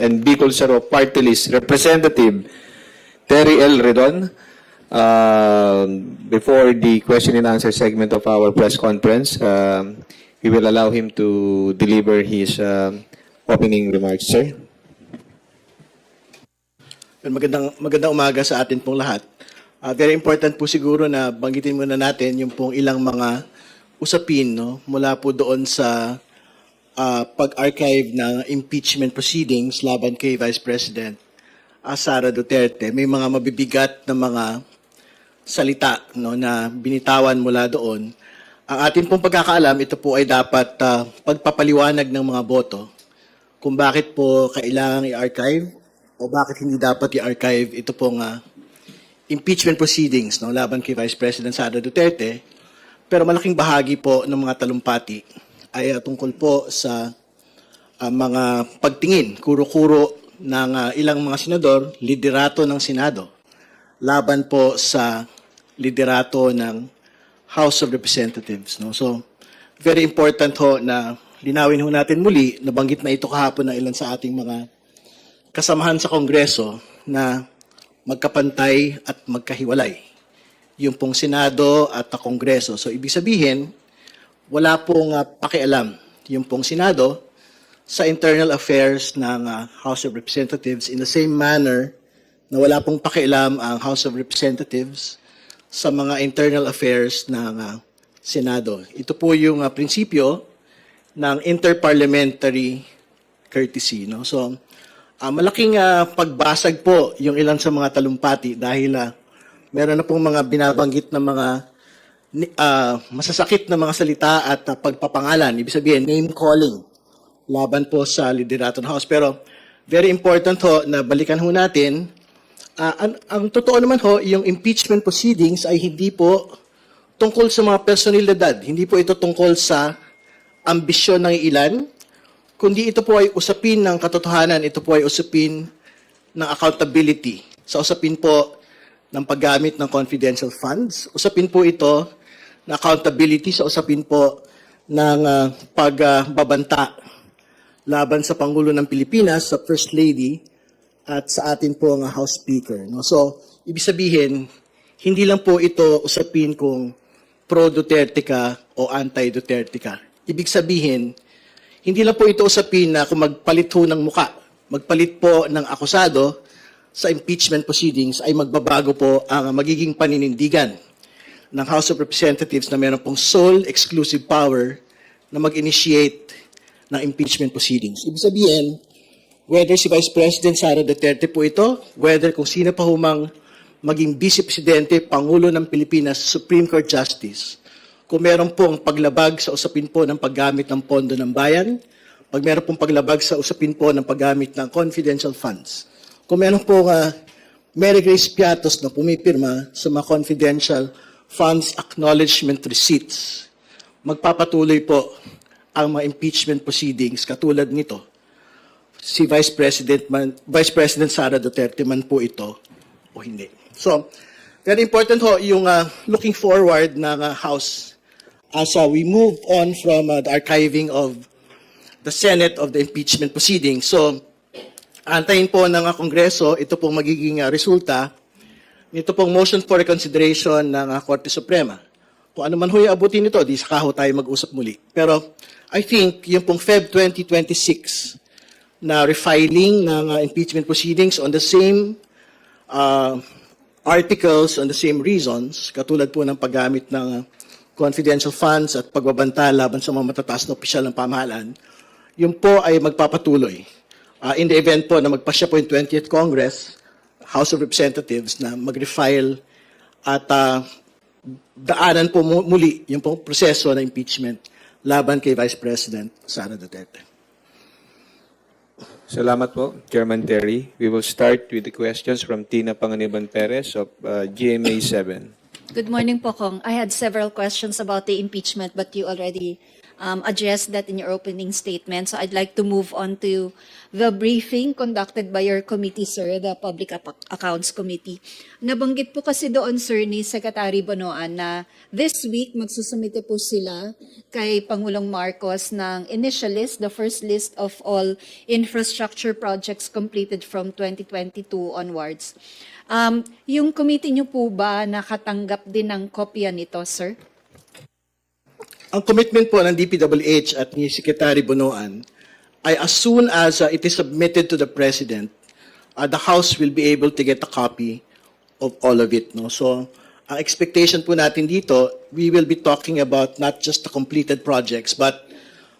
and Bicol Saro Party List Representative Terry L. Redon. Um, before the question and answer segment of our press conference, um, we will allow him to deliver his um, opening remarks, sir. Magandang, magandang umaga sa atin pong lahat. Ah, very important po siguro na banggitin muna natin yung pong ilang mga usapin no, mula po doon sa ah, pag-archive ng impeachment proceedings laban kay Vice President ah, Sara Duterte. May mga mabibigat na mga salita no, na binitawan mula doon. Ang atin pong pagkakaalam, ito po ay dapat ah, pagpapaliwanag ng mga boto kung bakit po kailangang i-archive o bakit hindi dapat i-archive ito pong ah, impeachment proceedings no, laban kay Vice President Sara Duterte. Pero malaking bahagi po ng mga talumpati ay ah, tungkol po sa ah, mga pagtingin, kuro-kuro ng ah, ilang mga senador, liderato ng Senado, laban po sa liderato ng House of Representatives. No? So, very important ho na linawin ho natin muli, nabanggit na ito kahapon ng ilan sa ating mga kasamahan sa Kongreso na magkapantay at magkahiwalay. Yung pong Senado at ang Kongreso. So, ibig sabihin, wala pong ah, pakialam yung pong Senado sa internal affairs ng ah, House of Representatives in the same manner na wala pong pakialam ang House of Representatives sa mga internal affairs ng ah, Senado. Ito po yung ah, prinsipyo ng interparliamentary courtesy. No? So, ah, malaking ah, pagbasag po yung ilan sa mga talumpati dahil ah, meron na pong mga binabanggit na mga ah, masasakit na mga salita at ah, pagpapangalan. Ibig sabihin, name calling laban po sa liderato ng House. Pero very important ho na balikan ho natin, ah, ang, ang totoo naman ho, yung impeachment proceedings ay hindi po tungkol sa mga personalidad. Hindi po ito tungkol sa ambisyon ng ilan, kundi ito po ay usapin ng katotohanan, ito po ay usapin ng accountability. Sa usapin po ng paggamit ng confidential funds, usapin po ito na accountability sa usapin po ng ah, pagbabanta laban sa Pangulo ng Pilipinas, sa First Lady, at sa atin po ang House Speaker. No? So, ibig sabihin, hindi lang po ito usapin kung pro-Duterte ka o anti-Duterte ka. Ibig sabihin, hindi lang po ito usapin na kung magpalit ho ng muka, magpalit po ng akusado sa impeachment proceedings ay magbabago po ang magiging paninindigan ng House of Representatives na meron pong sole exclusive power na mag-initiate ng impeachment proceedings. Ibig sabihin, whether si Vice President Sara Duterte po ito, whether kung sino pa humang maging Vice Presidente, Pangulo ng Pilipinas, Supreme Court Justice, kung meron pong paglabag sa usapin po ng paggamit ng pondo ng bayan, pag meron pong paglabag sa usapin po ng paggamit ng confidential funds, kung meron pong uh, Mary Grace Piatos na pumipirma sa mga confidential funds acknowledgement receipts, magpapatuloy po ang mga impeachment proceedings katulad nito. Si Vice President man, Vice President Sara Duterte man po ito o hindi. So, very important ho yung uh, looking forward ng uh, House as uh, we move on from uh, the archiving of the Senate of the impeachment proceedings. So, antayin po ng uh, Kongreso, ito pong magiging uh, resulta nito pong motion for reconsideration ng uh, Korte Suprema. Kung ano man ho yung abutin nito, di saka ho tayo mag-usap muli. Pero I think yung pong Feb 2026 na refiling ng uh, impeachment proceedings on the same uh, articles, on the same reasons, katulad po ng paggamit ng confidential funds at pagbabanta laban sa mga matataas na opisyal ng pamahalaan, yun po ay magpapatuloy. Uh, in the event po na magpasya po yung 20th Congress, House of Representatives na mag-refile at uh, daanan po mu- muli yung pong proseso ng impeachment laban kay Vice President Sara Duterte. Salamat po, Chairman Terry. We will start with the questions from Tina Panganiban Perez of uh, GMA 7. Good morning po, Kong. I had several questions about the impeachment, but you already um, addressed that in your opening statement. So I'd like to move on to the briefing conducted by your committee, sir, the Public Accounts Committee. Nabanggit po kasi doon, sir, ni Secretary Bonoan na this week magsusumite po sila kay Pangulong Marcos ng initial list, the first list of all infrastructure projects completed from 2022 onwards. Um, yung committee niyo po ba nakatanggap din ng kopya nito, sir? Ang commitment po ng DPWH at ni Secretary Bonoan ay as soon as uh, it is submitted to the President, uh, the House will be able to get a copy of all of it. No? So, ang expectation po natin dito, we will be talking about not just the completed projects, but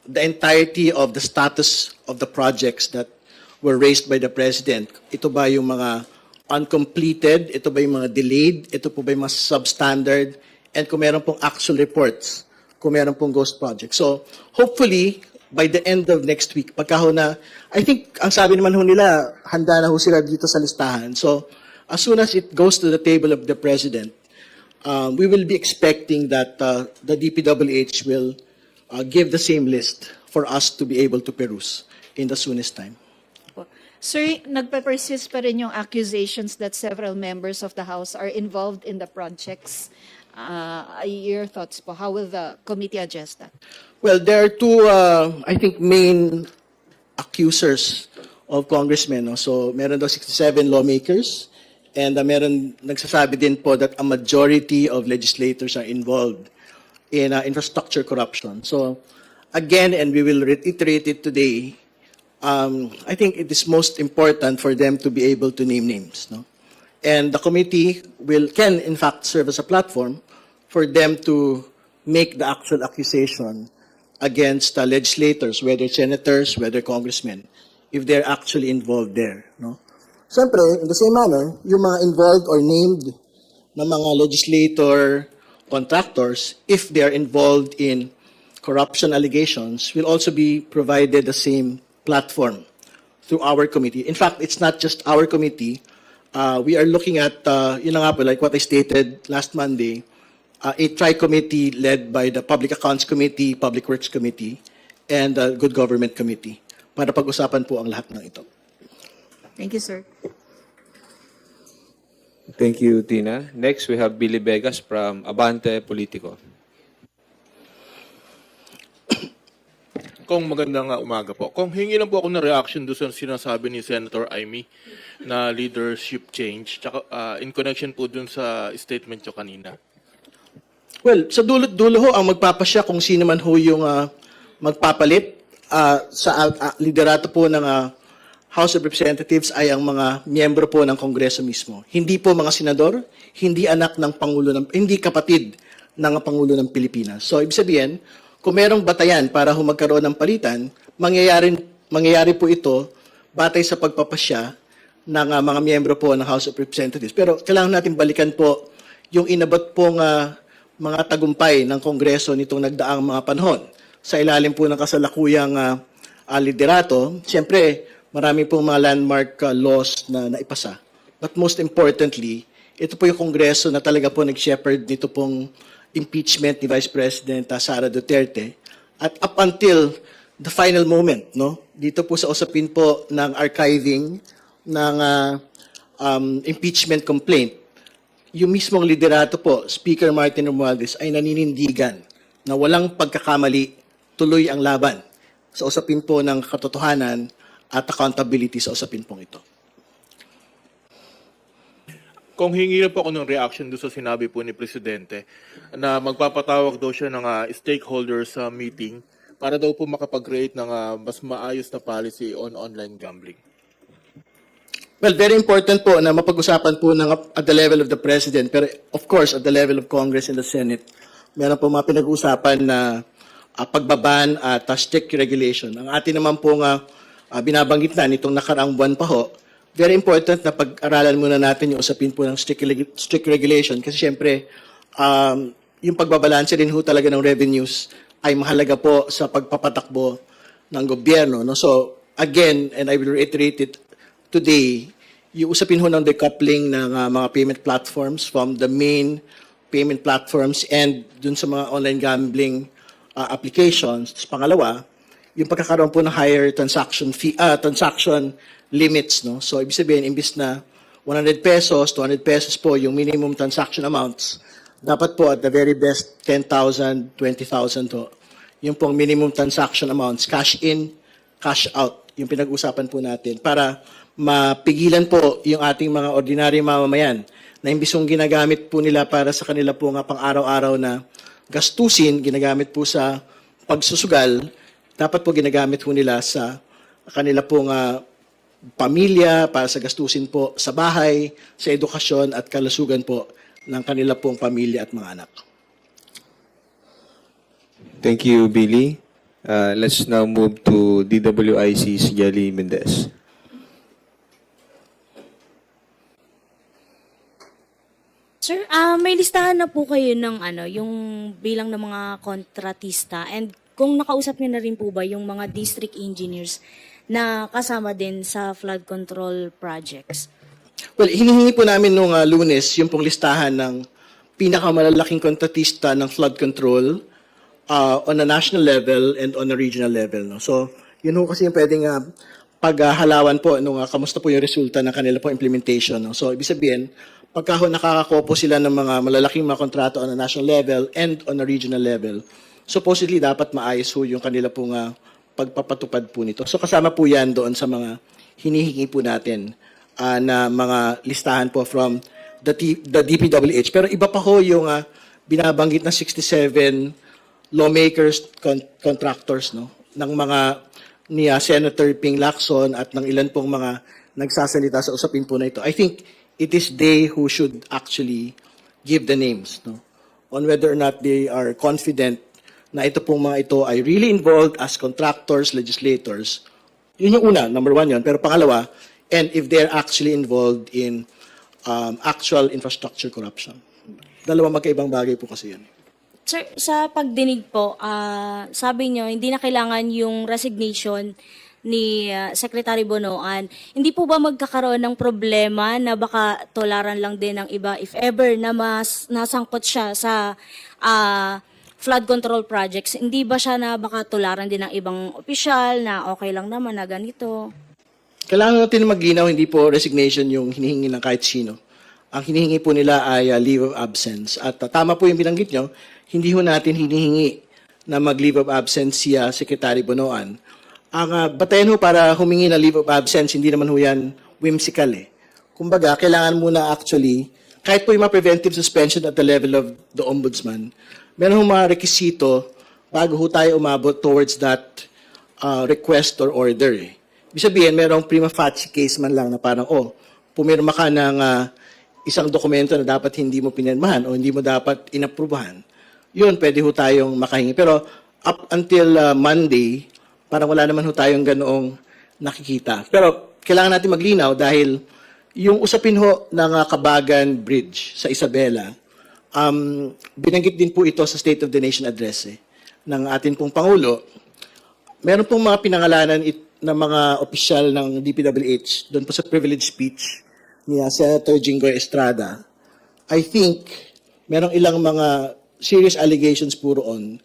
the entirety of the status of the projects that were raised by the President. Ito ba yung mga uncompleted? Ito ba yung mga delayed? Ito po ba yung mga substandard? And kung meron pong actual reports, kung meron pong ghost project. So, hopefully, by the end of next week, pagka ho na, I think, ang sabi naman ho nila, handa na ho sila dito sa listahan. So, as soon as it goes to the table of the President, um, we will be expecting that uh, the DPWH will uh, give the same list for us to be able to peruse in the soonest time. Sir, nagpe-persist pa rin yung accusations that several members of the House are involved in the projects. Uh, your thoughts po, how will the committee address that? Well, there are two, uh, I think, main accusers of congressmen. No? So, meron daw 67 lawmakers and uh, meron nagsasabi din po that a majority of legislators are involved in uh, infrastructure corruption. So, again, and we will reiterate it today, um, I think it is most important for them to be able to name names. No? And the committee will can in fact serve as a platform for them to make the actual accusation against uh, legislators, whether senators, whether congressmen, if they're actually involved there. No? Siyempre, in the same manner, yung mga involved or named na mga legislator, contractors, if they are involved in corruption allegations, will also be provided the same platform through our committee. In fact, it's not just our committee. Uh, we are looking at, uh, yun nga po, like what I stated last Monday, uh, a tri-committee led by the Public Accounts Committee, Public Works Committee, and the Good Government Committee para pag-usapan po ang lahat ng ito. Thank you, sir. Thank you, Tina. Next, we have Billy Vegas from Abante Politico. Kung magandang uh, umaga po. Kung hingi lang po ako ng reaction doon sa sinasabi ni Senator Amy na leadership change, tsaka uh, in connection po doon sa statement nyo kanina. Well, sa dulot-dulo ho, ang magpapasya kung sino man ho yung ah, magpapalit ah, sa ah, ah, liderato po ng ah, House of Representatives ay ang mga miyembro po ng Kongreso mismo. Hindi po mga senador, hindi anak ng Pangulo, ng, hindi kapatid ng Pangulo ng Pilipinas. So, ibig sabihin, kung merong batayan para ho magkaroon ng palitan, mangyayari, mangyayari po ito batay sa pagpapasya ng ah, mga miyembro po ng House of Representatives. Pero kailangan natin balikan po yung inabot pong ah, mga tagumpay ng Kongreso nitong nagdaang mga panahon. Sa ilalim po ng kasalukuyang ah, liderato, siyempre, marami pong mga landmark ah, laws na naipasa. But most importantly, ito po yung Kongreso na talaga po nag-shepherd nito pong impeachment ni Vice President ah, Sara Duterte. At up until the final moment, no? Dito po sa usapin po ng archiving ng ah, um, impeachment complaint, yung mismong liderato po, Speaker Martin Romualdez, ay naninindigan na walang pagkakamali, tuloy ang laban sa usapin po ng katotohanan at accountability sa usapin pong ito. Kung hingi po ako ng reaction doon sa sinabi po ni Presidente na magpapatawag daw siya ng uh, stakeholders sa meeting para daw po makapag-create ng uh, mas maayos na policy on online gambling. Well, very important po na mapag-usapan po ng, at the level of the President, pero of course, at the level of Congress and the Senate, meron po mga pinag-uusapan na uh, pagbaban at uh, strict regulation. Ang atin naman po nga uh, binabanggit na nitong nakaraang buwan pa ho, very important na pag-aralan muna natin yung usapin po ng strict, strict regulation kasi syempre, um, yung pagbabalanse rin ho talaga ng revenues ay mahalaga po sa pagpapatakbo ng gobyerno. No? So, again, and I will reiterate it today, yung usapin ho ng decoupling ng uh, mga payment platforms from the main payment platforms and dun sa mga online gambling uh, applications. Pangalawa, yung pagkakaroon po ng higher transaction fee, ah, transaction limits, no? So, ibig sabihin, imbis na 100 pesos, 200 pesos po yung minimum transaction amounts, dapat po at the very best 10,000, 20,000 to. Yung pong minimum transaction amounts, cash in, cash out, yung pinag-usapan po natin para mapigilan po yung ating mga ordinaryong mamamayan na imbis yung ginagamit po nila para sa kanila po nga pang-araw-araw na gastusin, ginagamit po sa pagsusugal, dapat po ginagamit po nila sa kanila pong ah, pamilya, para sa gastusin po sa bahay, sa edukasyon at kalusugan po ng kanila pong pamilya at mga anak. Thank you, Billy. Uh, let's now move to DWIC's Jelly Mendez. Sir, ah may listahan na po kayo ng ano, yung bilang ng mga kontratista and kung nakausap niyo na rin po ba yung mga district engineers na kasama din sa flood control projects? Well, hinihingi po namin nung ah, lunes yung pong listahan ng pinakamalalaking kontratista ng flood control ah, on a national level and on a regional level. No? So, yun ho kasi yung pwedeng uh, paghahalawan po nung ah, kamusta po yung resulta ng kanila po implementation. No? So, ibig sabihin, pagka ho nakakakopo sila ng mga malalaking mga kontrato on a national level and on a regional level, supposedly dapat maayos ho yung kanila pong ah, pagpapatupad po nito. So kasama po yan doon sa mga hinihingi po natin ah, na mga listahan po from the, T- the DPWH. Pero iba pa ho yung ah, binabanggit na 67 lawmakers, con- contractors, no? ng mga ni ah, Senator Ping Lacson at ng ilan pong mga nagsasalita sa usapin po na ito. I think it is they who should actually give the names no? on whether or not they are confident na ito pong mga ito ay really involved as contractors, legislators. Yun yung una, number one yun. Pero pangalawa, and if they're actually involved in um, actual infrastructure corruption. Dalawa magkaibang bagay po kasi yun. Sir, sa pagdinig po, ah, sabi nyo, hindi na kailangan yung resignation ni ah, Secretary Bonoan. Hindi po ba magkakaroon ng problema na baka tolaran lang din ng iba if ever na mas nasangkot siya sa ah, flood control projects? Hindi ba siya na baka tolaran din ng ibang opisyal na okay lang naman na ganito? Kailangan natin maglinaw, hindi po resignation yung hinihingi ng kahit sino. Ang hinihingi po nila ay uh, leave of absence. At uh, tama po yung binanggit nyo, hindi ho natin hinihingi na mag-leave of absence si uh, Secretary Bonoan. Ang uh, batayan ho para humingi ng leave of absence, hindi naman ho yan whimsical eh. Kumbaga, kailangan muna actually, kahit po yung preventive suspension at the level of the ombudsman, meron ho mga rekisito bago ho tayo umabot towards that uh, request or order eh. Ibig sabihin, merong prima facie case man lang na parang, oh, pumirma ka ng ah, isang dokumento na dapat hindi mo pinirmahan o hindi mo dapat inaprubahan. Yun, pwede ho tayong makahingi. Pero up until ah, Monday, parang wala naman ho tayong ganoong nakikita. Pero kailangan natin maglinaw dahil yung usapin ho ng ah, Kabagan Bridge sa Isabela, um, binanggit din po ito sa State of the Nation Address eh, ng ating pong Pangulo meron pong mga pinangalanan it, ng mga opisyal ng DPWH doon po sa privilege speech ni uh, Senator Jinggoy Estrada. I think merong ilang mga serious allegations po roon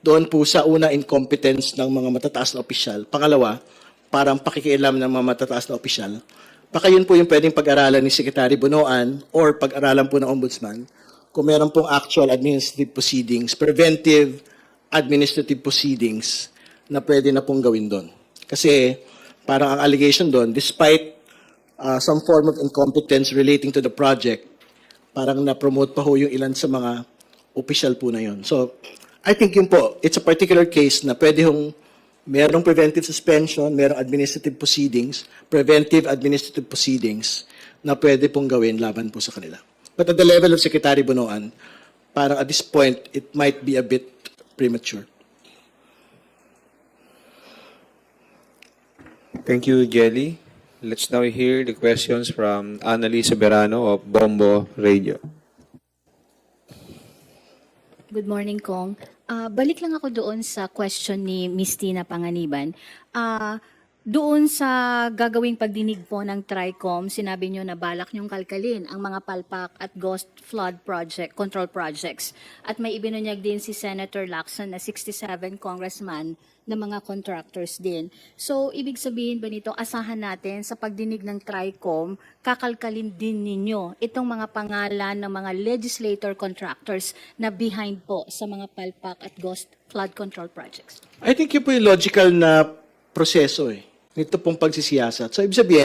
doon po sa una incompetence ng mga matataas na opisyal. Pangalawa, parang pakikialam ng mga matataas na opisyal. Baka yun po yung pwedeng pag-aralan ni Secretary Bunoan or pag-aralan po ng Ombudsman kung meron pong actual administrative proceedings, preventive administrative proceedings na pwede na pong gawin doon. Kasi parang ang allegation doon, despite uh, some form of incompetence relating to the project, parang na-promote pa ho yung ilan sa mga official po na yon. So, I think yun po, it's a particular case na pwede hong merong preventive suspension, merong administrative proceedings, preventive administrative proceedings na pwede pong gawin laban po sa kanila. But at the level of Secretary Bonoan, parang at this point, it might be a bit premature. Thank you, Jelly. Let's now hear the questions from Annalise Soberano of Bombo Radio. Good morning, Kong. Ah, balik lang ako doon sa question ni Miss Tina Panganiban. Ah, Doon sa gagawing pagdinig po ng TRICOM, sinabi nyo na balak nyong kalkalin ang mga palpak at ghost flood project, control projects. At may ibinunyag din si Senator Lacson na 67 congressman na mga contractors din. So, ibig sabihin ba nito, asahan natin sa pagdinig ng TRICOM, kakalkalin din ninyo itong mga pangalan ng mga legislator contractors na behind po sa mga palpak at ghost flood control projects. I think yun po yung logical na proseso eh. Nito pong pagsisiyasat. So, ibig sabihin,